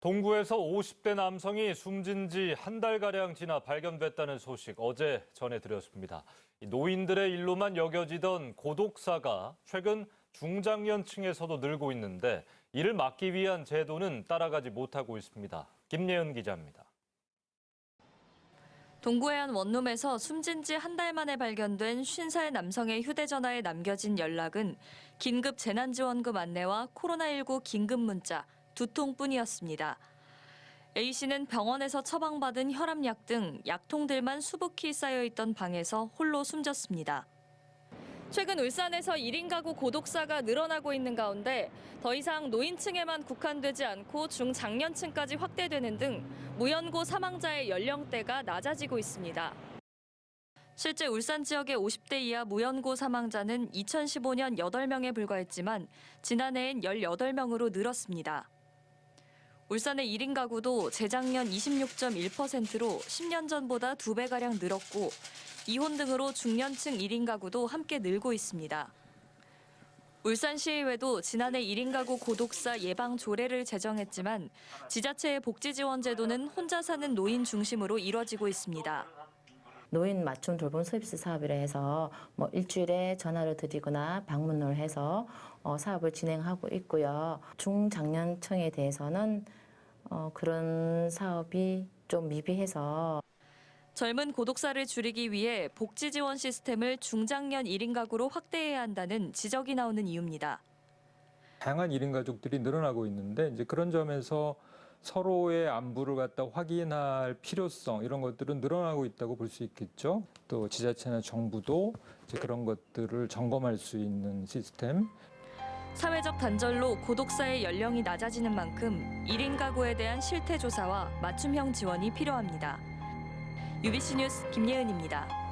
동구에서 50대 남성이 숨진 지 한 달가량 지나 발견됐다는 소식 어제 전해드렸습니다. 이 노인들의 일로만 여겨지던 고독사가 최근 중장년층에서도 늘고 있는데 이를 막기 위한 제도는 따라가지 못하고 있습니다. 김예은 기자입니다. 동구의 한 원룸에서 숨진 지 한 달 만에 발견된 50살 남성의 휴대전화에 남겨진 연락은 긴급 재난지원금 안내와 코로나19 긴급 문자 두 통뿐이었습니다. A씨는 병원에서 처방받은 혈압약 등 약통들만 수북히 쌓여 있던 방에서 홀로 숨졌습니다. 최근 울산에서 1인 가구 고독사가 늘어나고 있는 가운데 더 이상 노인층에만 국한되지 않고 중장년층까지 확대되는 등 무연고 사망자의 연령대가 낮아지고 있습니다. 실제 울산 지역의 50대 이하 무연고 사망자는 2015년 8명에 불과했지만 지난해엔 18명으로 늘었습니다. 울산의 1인 가구도 재작년 26.1%로 10년 전보다 2배가량 늘었고 이혼 등으로 중년층 1인 가구도 함께 늘고 있습니다. 울산시의회도 지난해 1인 가구 고독사 예방 조례를 제정했지만 지자체의 복지 지원 제도는 혼자 사는 노인 중심으로 이뤄지고 있습니다. 노인 맞춤 돌봄 서비스 사업이라 해서 뭐 일주일에 전화를 드리거나 방문을 해서 어, 사업을 진행하고 있고요. 중장년층에 대해서는 어, 그런 사업이 좀 미비해서 젊은 고독사를 줄이기 위해 복지 지원 시스템을 중장년 1인 가구로 확대해야 한다는 지적이 나오는 이유입니다. 다양한 1인 가족들이 늘어나고 있는데 이제 그런 점에서 서로의 안부를 갖다 확인할 필요성 이런 것들은 늘어나고 있다고 볼 수 있겠죠. 또 지자체나 정부도 그런 것들을 점검할 수 있는 시스템 사회적 단절로 고독사의 연령이 낮아지는 만큼 1인 가구에 대한 실태 조사와 맞춤형 지원이 필요합니다. UBC 뉴스 김예은입니다.